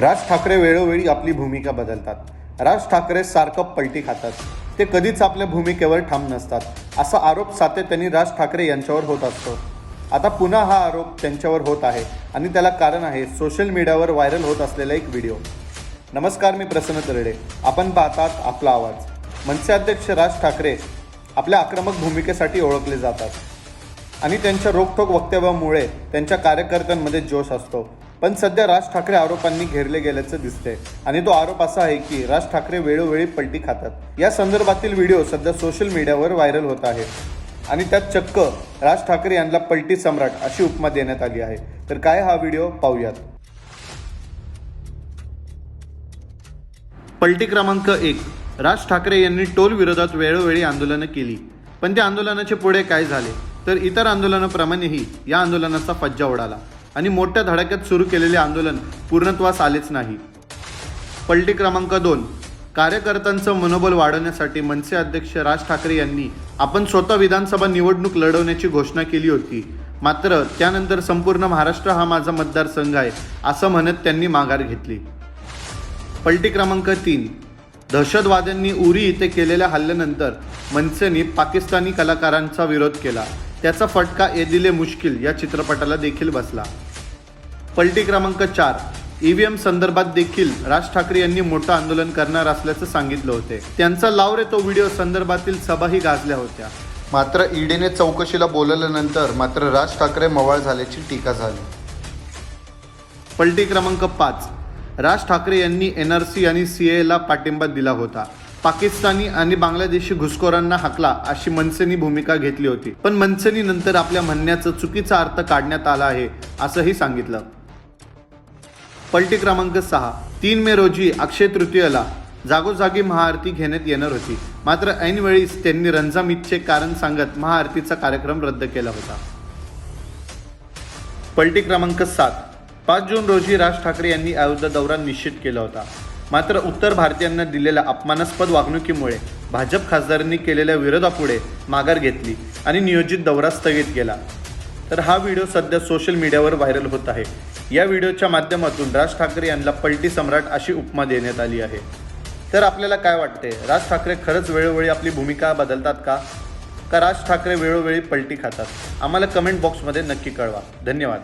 राज ठाकरे वेळोवेळी आपली भूमिका बदलतात. राज ठाकरे सारखं पलटी खातात. ते कधीच आपल्या भूमिकेवर ठाम नसतात. असा आरोप सातत्याने राज ठाकरे यांच्यावर होत असतो. आता पुन्हा हा आरोप त्यांच्यावर होत आहे आणि त्याला कारण आहे सोशल मीडियावर व्हायरल होत असलेला एक व्हिडिओ. नमस्कार मी प्रसन्न तरडे. आपण पाहतात आपला आवाज. मनसे अध्यक्ष राज ठाकरे आपल्या आक्रमक भूमिकेसाठी ओळखले जातात. आणि त्यांच्या रोखोक वक्तव्यामुळे त्यांच्या कार्यकर्त्यांमध्ये जोश असतो. पण सध्या राज ठाकरे आरोपांनी घेरले गेल्याचं दिसते आणि तो आरोप असा आहे की राज ठाकरे वेळोवेळी पलटी खातात. या संदर्भातील व्हिडिओ सध्या सोशल मीडियावर व्हायरल होत आहे. आणि त्यात चक्क राज ठाकरे यांना पलटी सम्राट अशी उपमा देण्यात आली आहे. तर काय हा व्हिडिओ? पाहूयात. पलटी क्रमांक एक. राज ठाकरे यांनी टोल विरोधात वेळोवेळी आंदोलनं केली. पण त्या आंदोलनाचे पुढे काय झाले? तर इतर आंदोलनाप्रमाणेही या आंदोलनाचा फज्जा उडाला. आणि मोठ्या धडाक्यात सुरू केलेले आंदोलन पूर्णत्वास आलेच नाही. पलटी क्रमांक दोन. कार्यकर्त्यांचं मनोबल वाढवण्यासाठी मनसे अध्यक्ष राज ठाकरे यांनी आपण स्वतः विधानसभा निवडणूक लढवण्याची घोषणा केली होती. मात्र त्यानंतर संपूर्ण महाराष्ट्र हा माझा मतदारसंघ आहे असं म्हणत त्यांनी माघार घेतली. पलटी क्रमांक तीन. दहशतवाद्यांनी उरी इथे केलेल्या हल्ल्यानंतर मनसेने पाकिस्तानी कलाकारांचा विरोध केला. त्याचा फटका ए दिले मुश्किल या चित्रपटाला देखील बसला. पलटी क्रमांक चार. ईव्हीएम संदर्भात देखील राज ठाकरे यांनी मोठं आंदोलन करणार असल्याचं सांगितलं होते. त्यांचा लाव रे तो व्हिडिओ संदर्भातील सभाही गाजल्या होत्या. मात्र ईडीने चौकशीला बोलवल्यानंतर मात्र राज ठाकरे मवाळ झाल्याची टीका झाली. पलटी क्रमांक पाच. राज ठाकरे यांनी एन आर सी आणि सी एला पाठिंबा दिला होता. पाकिस्तानी आणि बांगलादेशी घुसखोरांना हाकला अशी मनसेनी भूमिका घेतली होती. पण मनसेनी नंतर आपल्या म्हणण्याचा चुकीचा अर्थ काढण्यात आला आहे असंही सांगितलं. पलटी क्रमांक सहा. तीन मे रोजी अक्षय तृतीयेला जागोजागी महाआरती घेण्यात येणार होती. मात्र ऐनवेळीच त्यांनी रंजाम कारण सांगत महाआरतीचा कार्यक्रम रद्द केला होता. पलटी क्रमांक सात. पाच जून रोजी राज ठाकरे यांनी अयोध्या दौरा निश्चित केला होता. मात्र उत्तर भारतीयांना दिलेल्या अपमानास्पद वागणुकीमुळे भाजप खासदारांनी केलेल्या विरोधापुढे माघार घेतली आणि नियोजित दौरा स्थगित केला. तर हा व्हिडिओ सध्या सोशल मीडियावर व्हायरल होत आहे. या व्हिडिओच्या माध्यमातून राज ठाकरे यांना पलटी सम्राट अशी उपमा देण्यात आली आहे. तर आपल्याला काय वाटते राज ठाकरे खरंच वेळोवेळी आपली भूमिका बदलतात का? का राज ठाकरे वेळोवेळी पलटी खातात? आम्हाला कमेंट बॉक्समध्ये नक्की कळवा. धन्यवाद.